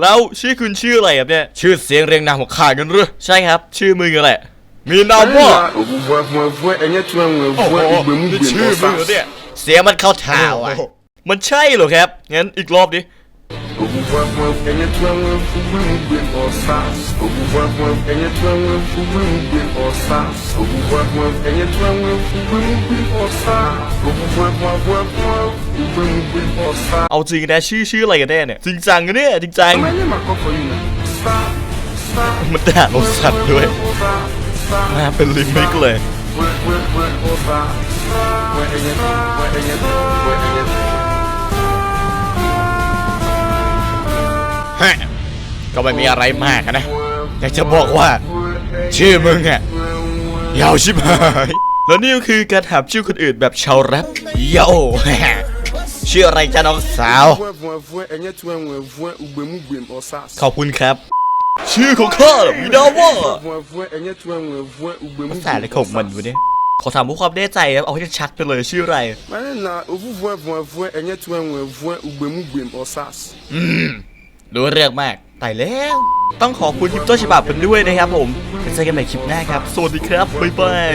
แล้วชื่อคุณชื่ออะไรครับเนี่ย ชื่อเสียงเรียงนามของข้ากันหรือใช่ครับ ชื่อมึงอะไรมีนามว่าโอ้โหนี่ชื่อมึงเหรอเนี่ย เสียงมันเข้าท่าว่ะ มันใช่เหรอครับ งั้นอีกรอบดิ เอาจริงนะชื่อชื่ออะไรกันแน่เนี่ย จริงจังกันเนี่ยจริงจังมันด่าเราสัตว์ด้วยมาเป็นลิมิกเลยฮะก็ไม่มีอะไรมากอะนะ อยากจะบอกว่า ชื่อมึงอะยาวชิบหาย แล้วนี่ก็คือการถามชื่อคนอื่นแบบชาวแรปโย่ ชื่ออะไรจ้าน้องสาว ขอบคุณครับ ชื่อของข้ามีนามว่าภาษาอะไรของมันวะเนี่ยขอถามเพื่อความแน่ใจครับเอาให้ชัดๆไปเลยชื่ออะไรรู้เรื่องมากตายแล้ว ต้องขอบคุณคลิปต้นฉบับกันด้วยนะครับผมเจอกันใหม่คลิปหน้าครับ สวัสดีครับ บ๊ายบาย